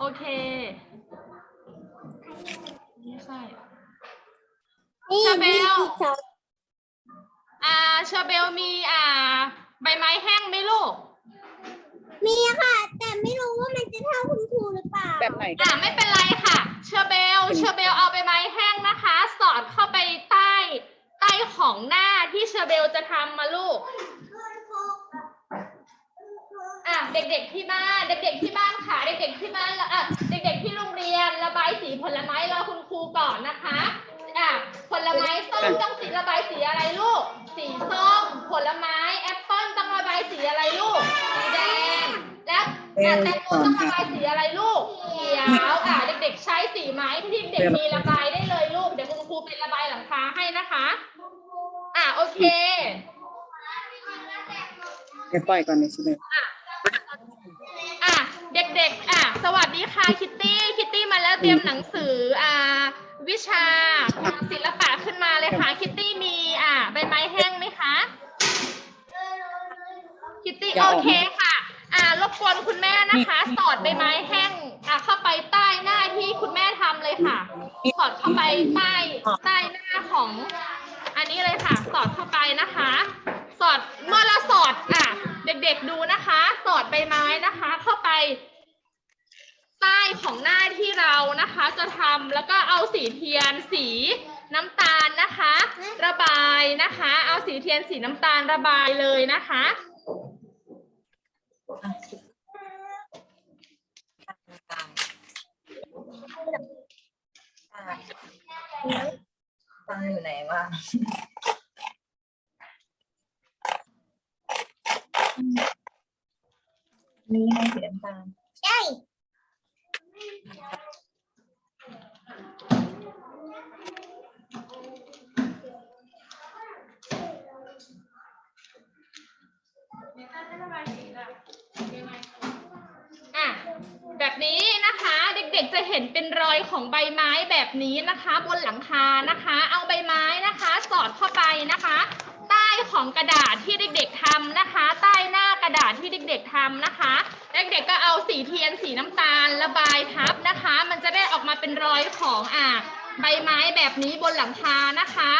โอเค ไม่ใช่นี่ชาเบลมีสองอ่าเชอร์เบลมีอ่า ใบไม้แห้งไหมลูก มีค่ะ แต่ไม่รู้ว่ามันจะเท่าคุณครูหรือเปล่าแบบไหนก็อ่าได้ไม่เป็นไรค่ะ เชอร์เบล เชอร์เบลเอาใบไม้แห้งนะคะ สอดเข้าไปใต้ ใต้ของหน้าที่เชอร์เบลจะทำมาลูกอะ เด็กๆที่บ้าน เด็กๆที่บ้านค่ะ เด็กๆที่บ้านแล้วอะเด็กๆที่โรงเรียนระบายสีผลไม้รอคุณครูก่อนนะคะอะผลไม้ส้มต้องสีระบายสีอะไรลูก สีส้ม ผลไม้แอปเปิ้ลต้องระบายสีอะไรลูก สีแดง แล้วอะแตงโมต้องระบายสีอะไรลูก เขียว อะเด็กๆใช้สีไม้ที่เด็กมีระบายได้เลยลูก เดี๋ยวคุณครูเป็นระบายหลังคาให้นะคะ อะโอเคเดี๋ยวปล่อยก่อนในชิเบลอะเด็กๆ อะ สวัสดี ค่ะคิตตี้คิตตี้มาแล้วเตรียมหนังสืออ่าวิชาศิลปะขึ้นมาเลยค่ะ คิตตี้มีอ่าใบไม้แห้งไหมคะคิตตี้โอเคค่ะ อ่ารบกวนคุณแม่นะคะ สอดใบไม้แห้งอะเข้าไปใต้หน้าที่คุณแม่ทำเลยค่ะ สอดเข้าไปใต้ใต้หน้าของ อันนี้เลยค่ะ สอดเข้าไปนะคะ สอดเมื่อเราสอดอะเด็กๆดูนะคะ สอดใบไม้นะคะ เข้าไป ใต้ของหน้าที่เรานะคะ จะทำแล้วก็เอาสีเทียนสีน้ำตาลนะคะ ระบายนะคะ เอาสีเทียนสีน้ำตาลระบายเลยนะคะตาอยู่ไหนวะนี่ไงสีน้ำตาลใช่อะ แบบนี้นะคะเด็กๆจะเห็นเป็นรอยของใบไม้แบบนี้นะคะ บนหลังคานะคะ เอาใบไม้นะคะ สอดเข้าไปนะคะ ของกระดาษที่เด็กๆทำนะคะ ใต้หน้ากระดาษที่เด็ก ๆทำนะคะ เด็กๆก็เอาสีเทียนสีน้ำตาลระบายทับนะคะ มันจะได้ออกมาเป็นรอยของอะใบไม้แบบนี้บนหลังคานะคะ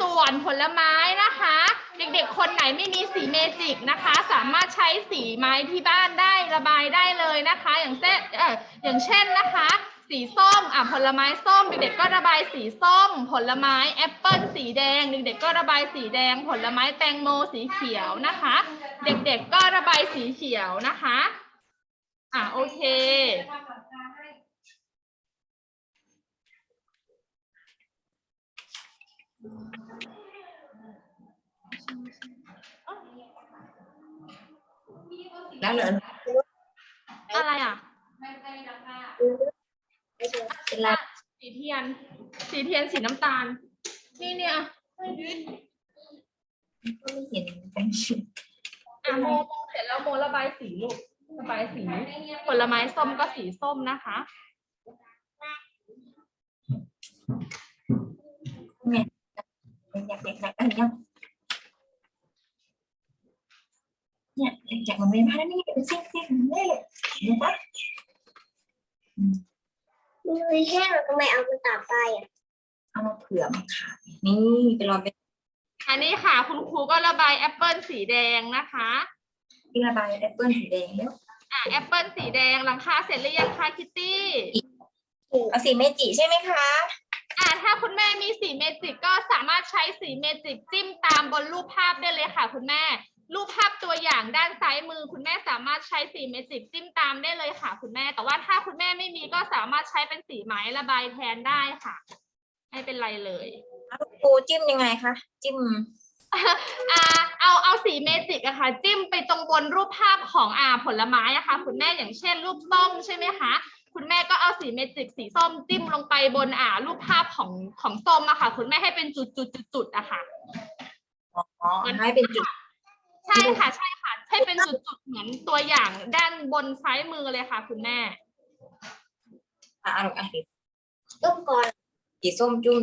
ส่วนผลไม้นะคะ เด็กๆ คนไหนไม่มีสีเมจิกนะคะ สามารถใช้สีไม้ที่บ้านได้ระบายได้เลยนะคะ อย่างเช่นเอออย่างเช่นนะคะ สีส้มอะผลไม้ส้มเด็กๆก็ระบายสีส้ม ผลไม้แอปเปิ้ลสีแดงเด็กๆก็ระบายสีแดง ผลไม้แตงโมสีเขียวนะคะ เด็กๆก็ระบายสีเขียวนะคะอะโอเคแล้วเหรออะไรอะ เป็นไรสีเทียน สีเทียนสีน้ำตาล นี่เนี่ยก็ไม่เห็นเป็นอะโมโมเสร็จแล้วโมระบายสีลูกระบายสี ผลไม้ส้มก็สีส้มนะคะเนี่ยอยากอยากอยากอันนี้เนี่ยอยากมันไม่พลาดนี่เป็นเส้นเส้นนี่เลยนะคะ มือแห้งแล้วทำไมเอามาตากไปอะเอามาเผื่อมาขายนี่ไปรอเป็นอันนี้ค่ะ คุณครูก็ระบายแอปเปิลสีแดงนะคะที่ระบายแอปเปิลสีแดงแล้วอะแอปเปิลสีแดงหลังคาเสร็จหรือยังคะคิตตี้เอาสีเมจิใช่ไหมคะอะถ้าคุณแม่มีสีเมจิกก็สามารถใช้สีเมจิกจิ้มตามบนรูปภาพได้เลยค่ะ คุณแม่ รูปภาพตัวอย่างด้านซ้ายมือ คุณแม่สามารถใช้สีเมจิกจิ้มตามได้เลยค่ะคุณแม่ แต่ว่าถ้าคุณแม่ไม่มีก็สามารถใช้เป็นสีไม้ระบายแทนได้ค่ะ ไม่เป็นไรเลยครูจิ้มยังไงคะจิ้มอ่าเอาเอาสีเมจิกอะค่ะ จิ้มไปตรงบนรูปภาพของอ่าผลไม้อะค่ะ คุณแม่อย่างเช่น รูปส้มใช่ไหมคะคุณแม่ก็เอาสีเมจิกสีส้มจิ้มลงไปบนอ่ารูปภาพของของส้มอะค่ะ คุณแม่ให้เป็นจุดจุดจุดจุดๆๆๆอะค่ะอ๋อให้เป็นจุด ใช่ค่ะใช่ค่ะให้เป็นจุดจุดๆเหมือนตัวอย่างด้านบนซ้ายมือเลยค่ะ คุณแม่อะเอาอะสีต้มก่อนสีส้มจุ้ม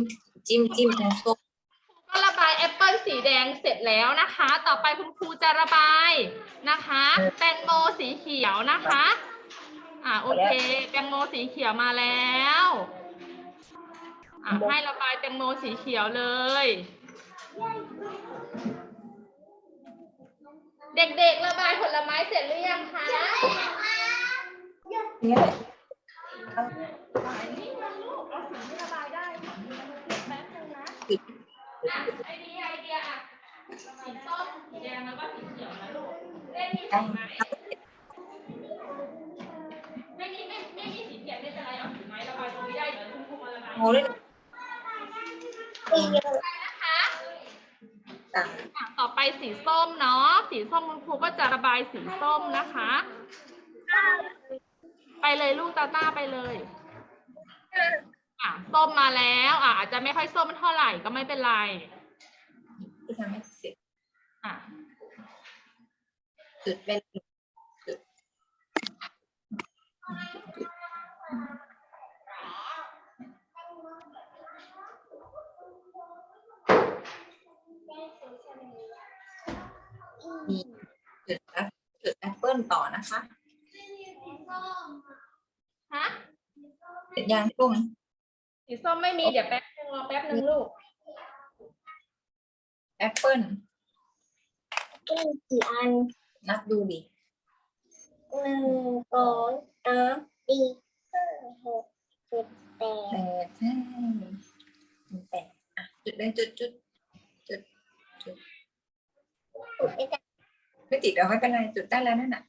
จิ้มจิ้มตรงส้มก็ระบายแอปเปิลสีแดงเสร็จแล้วนะคะ ต่อไปคุณครูจะระบายนะคะแตงโมสีเขียวนะคะ อ่าโอเคแตงโมสีเขียวมาแล้วอะให้ระบายแตงโมสีเขียวเลย เด็กๆ ระบายผลไม้เสร็จหรือยังคะเนี่ยแหละนี่มันลูกเอาสีที่ระบายได้แป๊บนึงนะอะไอเดียไอเดียอะสีส้มสีแดงแล้วก็สีเขียวนะลูกเล่นมีสีไหมไม่มีไม่ไม่มีสีเขียวไม่เป็นไรเอาสีไม้ระบายตรงนี้ได้เดี๋ยวคุณครูมาระบายโง่เลยสีเลืองนะคะต่างอะต่อ ไปสีส้มเนาะ สีส้มคุณครูก็จะระบายสีส้มนะคะ ไปเลยลูกตาต้าไปเลย อะส้มมาแล้ว อะอาจจะไม่ค่อยส้มเท่าไหร่ก็ไม่เป็นไรที่ทำให้เสร็จอะจุดเป็น มีจุดแอปจุดแอปเปิลต่อนะคะฮะเสร็จยางส้มสีส้มไม่มีเดี๋ยวแป๊บนึงรอแป๊บนึงลูกแอปเปิลมีกี่อันนับดูดิหนึ่งสองสามสี่ห้าหกเจ็ดแปดแปดใช่มีแปดอะจุดได้จุดจุดจุด จุดได้แต่ ไม่ติ ดเอาไม่เป็นไรจุดได้แล้วนั่นน่ะ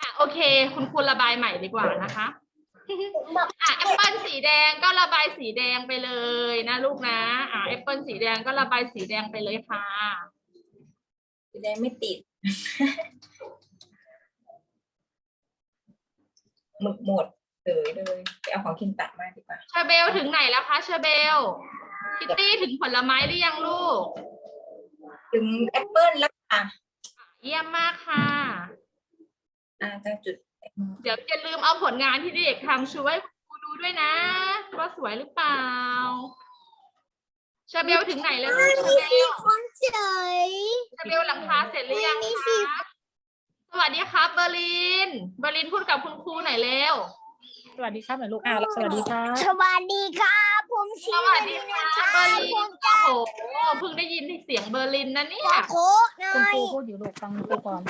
อะโอเค คุณครูระบายใหม่ดีกว่านะคะบอกอะแอปเปิลสีแดงก็ระบายสีแดงไปเลยนะลูกนะอะแอปเปิลสีแดงก็ระบายสีแดงไปเลยค่ะจุดได้ไม่ติดหมึกหมดเลยเลยไปเอาของคินตัดมาดีกว่าเชอร์เบลถึงไหนแล้วคะเชอร์เบลคิตตี้ถึงผลไม้หรือยังลูก ถึงแอปเปิลแล้วค่ะเยี่ยมมากค่ะ อ่าจะจุดเดี๋ยวอย่าลืมเอาผลงานที่เด็กทำช่วยครูดูด้วยนะ ว่าสวยหรือเปล่าเชอร์เบลถึงไหนแล้วลูกเชอร์เบลคนเฉยเชอร์เบลหลังคาเสร็จหรือยังไม่มีคสิะสวัสดีครับเบอร์ลิน เบอร์ลินพูดกับคุณครูหน่อยเร็ว สวัสดีครับหน่อยลูกอ่าสวัสดีครับสวัสดีครับผม สชื่อวัสดีนะค่ะคเบรัอบร์ลิผนมโอ้โหเพิ่งได้ยินเสียงเบอร์ลินนะเนี่ยโคหน่คุณอคยรูพูดอยู่ลูกฟังครูก่อน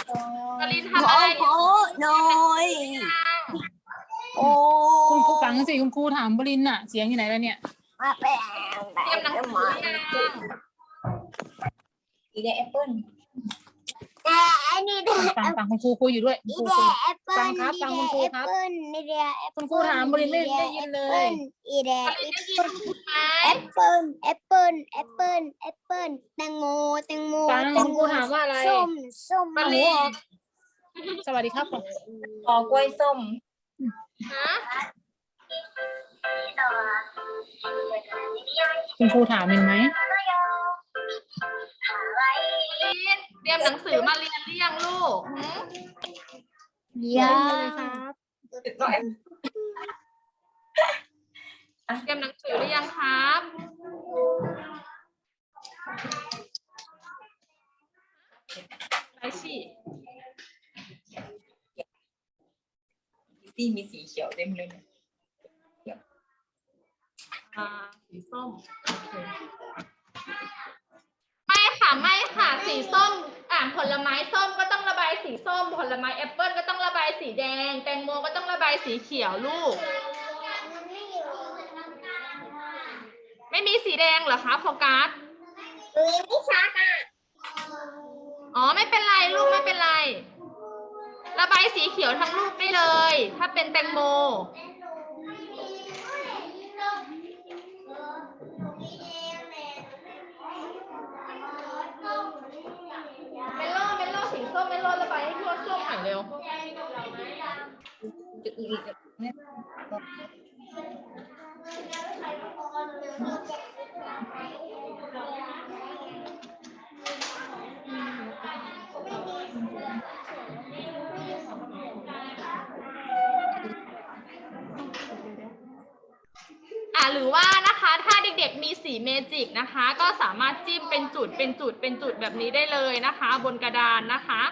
เบอร์ลินทำอะไรอยู่หน่อยโอ้คุณครูฟังสิคุณครูถามบรินน่ะเสียงอยู่ไหนแล้วเนี่ยมาแบ่งเตรียมหนังสือหรือยังสีแดงแอปเปิล แต่อันนี้แดฟังฟังคุณครูคุยอยู่ด้วยคุณอีครูแดคุย แอปเปิ้ลฟังครับฟังคุณครูครับแอปเปิ้ลนี่แดแอปเปิ้ลคุณครูถามบรินไม่ได้ยินเลยอีแดเบอร์ลินได้ยินคุณไหมแอปเปิ้ลแอปเปิ้ลแอปเปิ้ลแอปเปิ้ลแตงโมแตงโมฟังแตคุงณโมครูถามว่าอะไรส้มส้มเบอร์ลินสวัสดีครับก่อนคอกล้วยส้มฮะคุณครูถามเห็นไหมลิน เตรียมหนังสือมาเรียนหรือยังลูกหืมยาเล่นเลยครับจุดน้องแอปเตรียมหนังสือหรือยังครับไปสิที่มีสีเขียวเต็มเลยเนี่ยอ่าสีส้มโอเคไม่ค่ะไม่ค่ะ สีส้มอ่าผลไม้ส้มก็ต้องระบายสีส้ม ผลไม้แอปเปิ้ลก็ต้องระบายสีแดง แตงโมก็ต้องระบายสีเขียวลูก ไม่มีสีแดงเหรอคะโฟกัสเอ้ยไม่ชัดอะอ๋อไม่เป็นไรลูกไม่เป็นไร ระบายสีเขียวทั้งลูกได้เลย ถ้าเป็นแตงโมเม หรือว่านะคะถ้าเด็กๆมีสีเมจิกนะคะ ก็สามารถจิ้มเป็นจุดเป็นจุดเป็นจุดแบบนี้ได้เลยนะคะ บนกระดานนะคะ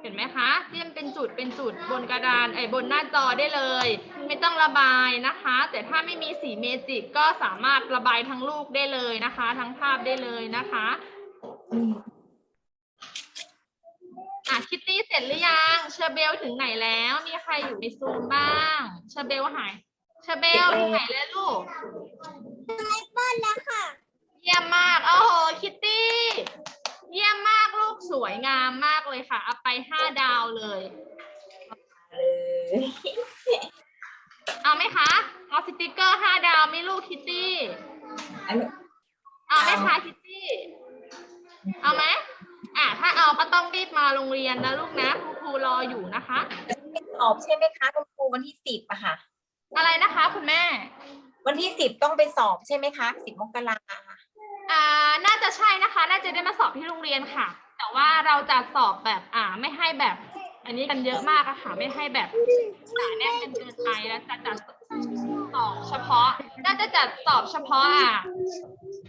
เห็นห็นไหมคะเจิ้มเป็นจุดเป็นจุดบนกระดานไอ้ยบนหน้าจอได้เลย ไม่ต้องระบายนะคะ แต่ถ้าไม่มีสีเมจิกก็สามารถระบายทั้งลูกได้เลยนะคะ ทั้งภาพได้เลยนะคะอะคิตตี้เสร็จหรือยังเชอร์เบลถึงไหนแล้ว มีใครอยู่ในซูมบ้างเชอร์เบลหายเชอร์เบลถึงไหนแล้วลูกป้อนแล้วค่ะ เยี่ยมมากโอ้โหคิตตี้ เยี่ยมมากลูกสวยงามมากเลยค่ะเอาไปห้าดาวเลย เลยเอาไหมคะเอาสติกเกอร์ห้าดาวไหม่ลูกคิตตี้ อันนี้เอาไหมคะคิตตี้ เอาไหมอะถ้าเอาก็ต้องรีบมาโรงเรียนนะลูกนะคุณครูรออยู่นะคะ สอบใช่ไหมคะคุณครูวันที่สิบอะค่ะ อะไรนะคะคุณแม่ วันที่สิบต้องไปสอบใช่ไหมคะสิบมกราค่ะ อ่าน่าจะใช่นะคะ น่าจะได้มาสอบที่โรงเรียนค่ะ แต่ว่าเราจะสอบแบบอ่าไม่ให้แบบ อันนี้กันเยอะมากอะค่ะ ไม่ให้แบบหนาแน่นเป็นเกินไปแล้วจะจัดสอบเฉพาะ น่าจะจัดสอบเฉพาะอะ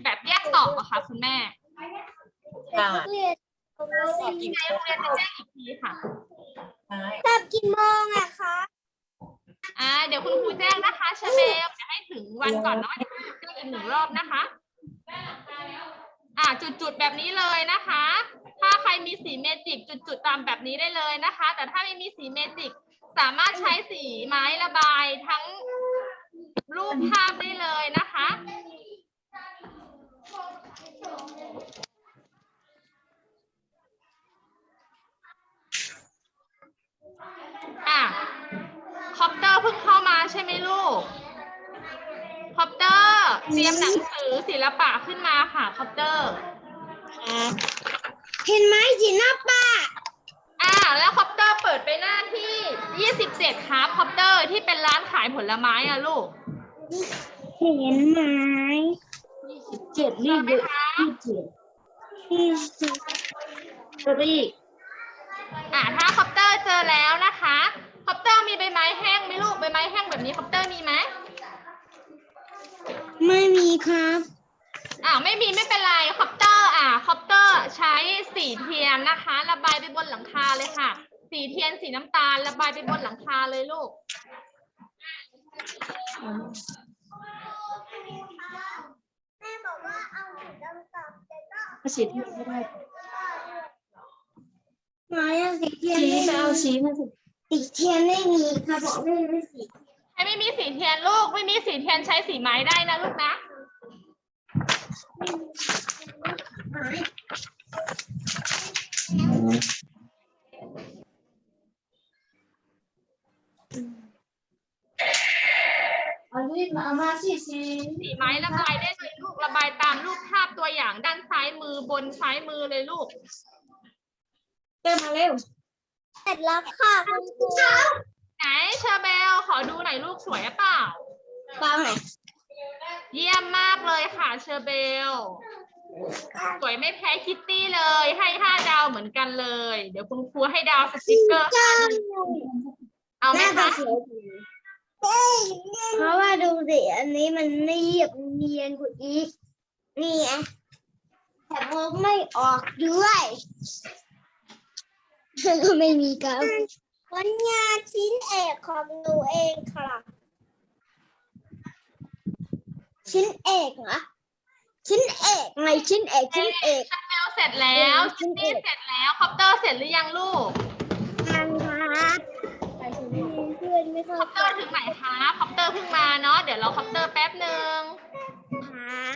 แบบแยกสอบอะค่ะคุณแม่ค่ะนักเรียนสอบกี่ในโมโรงงเรียนจะแจ้งอีกทีค่ะใช่สอบกี่โมงอะคะอ่าเดี๋ยวคุณครูแจ้งนะคะเชเบลจะให้ถึงวันก่อนเนาะเดี๋ยวคุณครูแจ้งอีกหนึ่งรอบนะคะ อ่าจุดๆแบบนี้เลยนะคะ ถ้าใครมีสีเมจิกจุดๆตามแบบนี้ได้เลยนะคะ แต่ถ้าไม่มีสีเมจิกสามารถใช้สีไม้ระบายทั้งรูปภาพได้เลยนะคะอะคอปเตอร์เพิ่งเข้ามาใช่ไหมลูกคอปเตอร์เตรียมหนังสือศิลปะขึ้นมาค่ะคอปเตอร์ เห็นไหมสีหน้าป้าอ่าแล้วคอปเตอร์เปิดไปหน้าที่27ครับคอปเตอร์ที่เป็นร้านขายผลไม้อะลูกเห็นไหมเจ็ดเจนี่อไหมเยอะคะที่สุดรีอ่าถ้าคอปเตอร์เจอแล้วนะคะคอปเตอร์มีใบไม้แห้งไหมลูกใบไม้แห้งแบบนี้คอปเตอร์มีไหมไม่มีครับ อ่าไม่มีไม่เป็นไรคอปเตอร์อ่าคอปเตอร์ใช้สีเทียนนะคะ ระบายไปบนหลังคาเลยค่ะ สีเทียนสีน้ำตาล ระบายไปบนหลังคาเลยลูก แม่บอกว่าเอาสีดำตับแต่ก็ภาษีที่ไม่ได้ไม้อะสีเทียนไม่มีชี้มาสิสีเทียนไม่มีค่ะบอกไม่มีสี ใครไม่มีสีเทียนลูก ไม่มีสีเทียนใช้สีไม้ได้นะลูกนะ อันนี้มามาสิสิสีไม้ระบายได้เลยลูกระบายตามรูปภาพตัวอย่างด้านซ้ายมือบนซ้ายมือเลยลูกเดินมาเร็วเสร็จแล้วค่ะคุณครูไหนเชอร์เบลขอดูหน่อยลูกสวยหรือเปล่าฟังหน่อย เยี่ยมมากเลยค่ะเชอร์เบล สวยไม่แพ้คิตตี้เลย ให้ห้าดาวเหมือนกันเลย เดี๋ยวคุณครูให้ดาวสติกเกอร์ห้าดาวเอาไหมน่าจะคะสวยดีเพราะว่าดูสิอันนี้มันเรียบเนียนกว่าอีกนี่ไงแต่มองไม่ออกด้วยก็ไม่มีครับผลงานชิ้นเอกของหนูเองค่ะ ชิ้นเอกเหรอชิ้นเอกไงชิ้นเอกชิ้นเอกเชอร์เบลเสร็จแล้วคิตตี้เสร็จแล้วคอปเตอร์เสร็จหรือยังลูกทางครับเพื่อนไม่เข้าคอปเตอร์ถึงไหนคะคอปเตอร์เพิ่งมาเนาะเดี๋ยวเราคอปเตอร์แป๊บหนึ่งครับ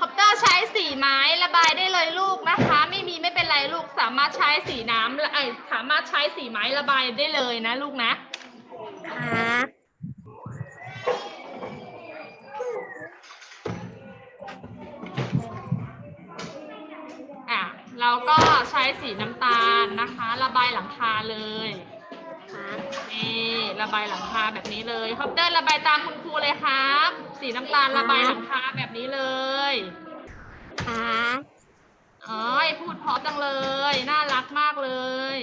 คอปเตอร์ใช้สีไม้ระบายได้เลยลูกนะคะ ไม่มีไม่เป็นไรลูกสามารถใช้สีน้ำเอ้ยสามารถใช้สีไม้ระบายได้เลยนะลูกนะครับ เราก็ใช้สีน้ำตาลนะคะ ระบายหลังคาเลยครับนี่ระบายหลังคาแบบนี้เลยคอปเตอร์ระบายตามคุณครูเลยครับ สีน้ำตาลระบายหลังคาแบบนี้เลยครับอ๋อยพูดเพราะจังเลย น่ารักมากเลย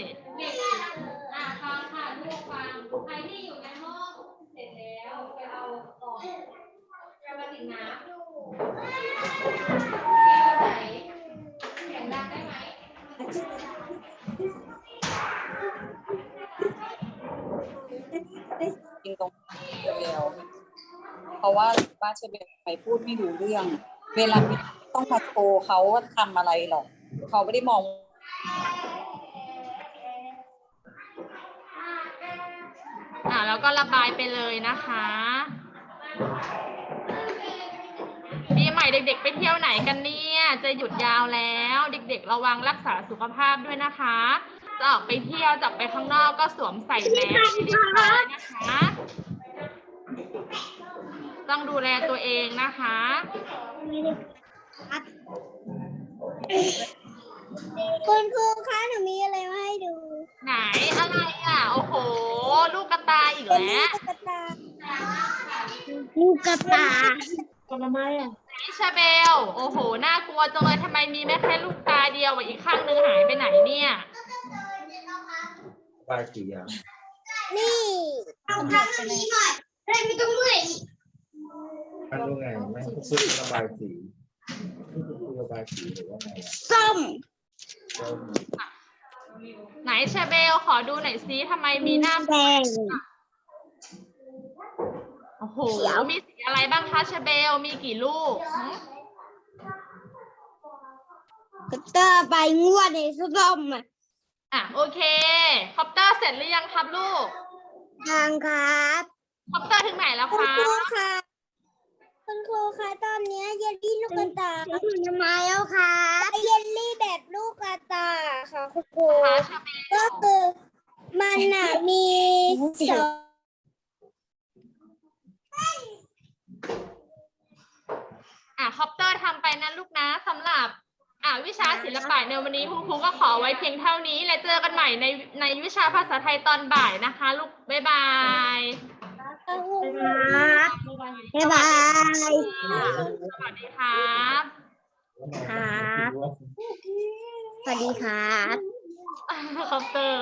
อะฟังค่ะลูกฟังใครที่อยู่ในห้องเสร็จแล้วไปเอาออกไปมาถึงน้ำดูไหนแข่งได้ จริงตรงเดียวเพราะว่าป้าเชเบลไปพูดไม่รู้เรื่อง เวลาต้องมาโชว์เขาว่าทำอะไรหรอก เขาไม่ได้มองอ่าแล้วก็ระบายไปเลยนะคะ ปีใหม่เด็ก ๆ ไปเที่ยวไหนกันเนี่ย จะหยุดยาวแล้ว เด็ก ๆ ระวังรักษาสุขภาพด้วยนะคะ จะออกไปเที่ยวจะออกไปข้างนอกก็สวมใส่แมสให้เรียบร้อยนะคะ ต้องดูแลตัวเองนะคะ คุณครูคะหนูมีอะไรมาให้ดู ไหนอะไรอะ โอ้โห ลูกกระตายอีกเป็นแล้ลูว กกระตาลูกกระตาผลไม้อะ นิชาเบล โอ้โห น่ากลัวจังเลยทำไมมีแม่แค่ลูกตาเดียวอะอีกข้างนึงหายไปไหนเนี่ยปลายสีอะนี่อันนู้นไงแม่งพูดระบายสีพูดระบายสีหรือว่าไงอะส้มส้มไหนชาเบล ขอดูหน่อยซิทำไมมีหน้า แดง โอ้โหมีสีอะไรบ้างคะชาเบล มีกี่ลูกหืมกระเตอร์ใบงวดในส้มอะอะโอเค คอปเตอร์เสร็จหรือยังครับลูก ทางครับคอปเตอร์ถึงไหนแล้วคุคณรัครูบคะคุณครูคะตอนเนี้ยเยลลี่ลูกกระตายทำไมแล้วครับเยลลี่แบบลูกกระตายค่ะคุณครูคะชาเบล ก็คือมันน่ะมีสอง อะคอปเตอร์ทำไปนะลูกนะสำหรับอะวิชาศิลปะในวันนี้คุณครูก็ขอไว้เพียงเท่านี้ และเจอกันใหม่ในในวิชาภาษาไทยตอนบ่ายนะคะ ลูก บ๊ายบายครับบ๊ายบายบ๊ายบาย สวัสดีครับ ครับ สวัสดีครับคอปเตอร์